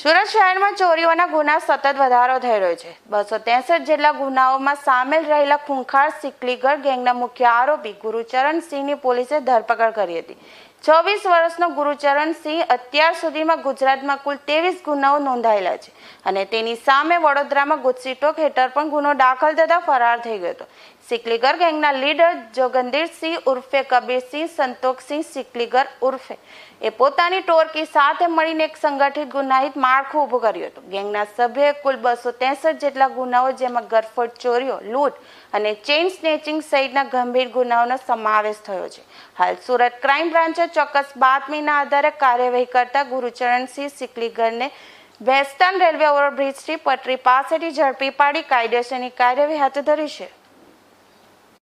સુરત શહેરમાં ચોરીઓના ગુના સતત વધારો થઈ રહ્યો છે. બસો ત્રેસઠ જેટલા ગુનાઓમાં સામેલ રહેલા ખૂંખાર સિકલીગર ગેંગના મુખ્ય આરોપી ગુરુચરણ સિંહની પોલીસે ધરપકડ કરી હતી. છવ્વીસ વર્ષનો ગુરુચરણ સિંહ અત્યાર સુધીમાં ગુજરાતમાં કુલ ત્રેવીસ ગુનાઓ નોંધાયેલા છે. અને તેની સામે વડોદરામાં ગુજસીટોક હેઠળ પણ ગુનો દાખલ થતાં ફરાર થઈ ગયો હતો. સિકલીગર ગેંગના લીડર જોગંદીરસિંહ ઉર્ફે કબીરસિંહ સંતોષસિંહ સિકલીગર ઉર્ફે. એ પોતાની ટોળકી સાથે મળીને એક સંગઠિત ગુનાહિત માળખું ઊભું કર્યું હતું. ગેંગના સભ્યોએ કુલ બસો ત્રેસઠ જેટલા ગુનાઓ જેમાં ગરફટ ચોરીઓ, લૂંટ અને ચેઇન સ્નેચિંગ સહિતના ગંભીર ગુનાઓનો સમાવેશ થયો છે. હાલ સુરત ક્રાઇમ બ્રાન્ચે ચોક્કસ બાતમીના આધારે કાર્યવાહી કરતા ગુરુચરણસિંહ સિકલીગરને વેસ્ટર્ન રેલવે ઓવરબ્રિજથી પટરી પાસેથી ઝડપી પાડી કાયદેસરની કાર્યવાહી હાથ ધરી છે.